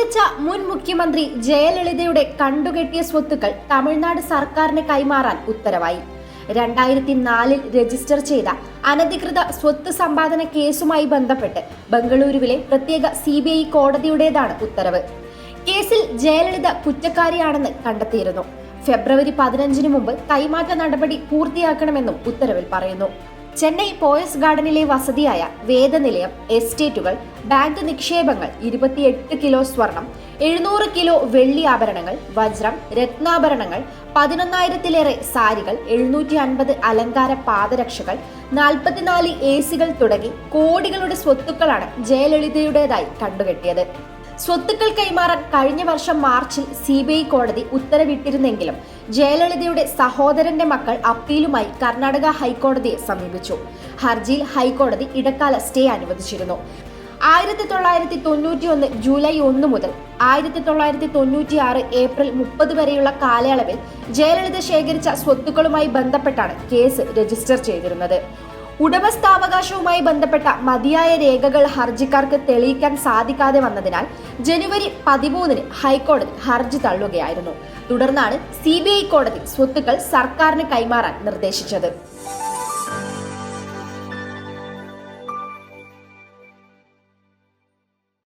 അന്തരിച്ച മുൻ മുഖ്യമന്ത്രി ജയലളിതയുടെ കണ്ടുകെട്ടിയ സ്വത്തുക്കൾ തമിഴ്നാട് സർക്കാരിന് കൈമാറാൻ ഉത്തരവായി. രണ്ടായിരത്തി നാലിൽ രജിസ്റ്റർ ചെയ്ത അനധികൃത സ്വത്ത് സമ്പാദന കേസുമായി ബന്ധപ്പെട്ട് ബംഗളൂരുവിലെ പ്രത്യേക സി കോടതിയുടേതാണ് ഉത്തരവ്. കേസിൽ ജയലളിത കുറ്റക്കാരിയാണെന്ന് കണ്ടെത്തിയിരുന്നു. ഫെബ്രുവരി പതിനഞ്ചിന് മുമ്പ് കൈമാറ്റ നടപടി പൂർത്തിയാക്കണമെന്നും ഉത്തരവിൽ പറയുന്നു. ചെന്നൈ പോയസ് ഗാർഡനിലെ വസതിയായ വേദനിലയം എസ്റ്റേറ്റുകൾ ബാങ്ക് നിക്ഷേപങ്ങൾ ഇരുപത്തിയെട്ട് കിലോ സ്വർണം എഴുന്നൂറ് കിലോ വെള്ളി ആഭരണങ്ങൾ വജ്രം രത്നാഭരണങ്ങൾ പതിനൊന്നായിരത്തിലേറെ സാരികൾ എഴുന്നൂറ്റി അൻപത് അലങ്കാര പാദരക്ഷകൾ നാൽപ്പത്തിനാല് എ സികൾ തുടങ്ങി കോടികളുടെ സ്വത്തുക്കളാണ് ജയലളിതയുടേതായി കണ്ടുകെട്ടിയത്. സ്വത്തുക്കൾ കൈമാറാൻ കഴിഞ്ഞ വർഷം മാർച്ചിൽ സി ബി ഐ കോടതി ഉത്തരവിട്ടിരുന്നെങ്കിലും ജയലളിതയുടെ സഹോദരന്റെ മക്കൾ അപ്പീലുമായി കർണാടക ഹൈക്കോടതിയെ സമീപിച്ചു. ഹർജിയിൽ ഹൈക്കോടതി ഇടക്കാല സ്റ്റേ അനുവദിച്ചിരുന്നു. ആയിരത്തി തൊള്ളായിരത്തി തൊണ്ണൂറ്റി ഒന്ന് ജൂലൈ ഒന്ന് മുതൽ ആയിരത്തി തൊള്ളായിരത്തി തൊണ്ണൂറ്റി ആറ് ഏപ്രിൽ മുപ്പത് വരെയുള്ള കാലയളവിൽ ജയലളിത ശേഖരിച്ച സ്വത്തുക്കളുമായി ബന്ധപ്പെട്ടാണ് കേസ് രജിസ്റ്റർ ചെയ്തിരുന്നത്. ഉടമസ്ഥാവകാശവുമായി ബന്ധപ്പെട്ട മതിയായ രേഖകൾ ഹർജിക്കാർക്ക് തെളിയിക്കാൻ സാധിക്കാതെ വന്നതിനാൽ ജനുവരി പതിമൂന്നിന് ഹൈക്കോടതി ഹർജി തള്ളുകയായിരുന്നു. തുടർന്നാണ് സി കോടതി സ്വത്തുക്കൾ സർക്കാരിന് കൈമാറാൻ നിർദ്ദേശിച്ചത്.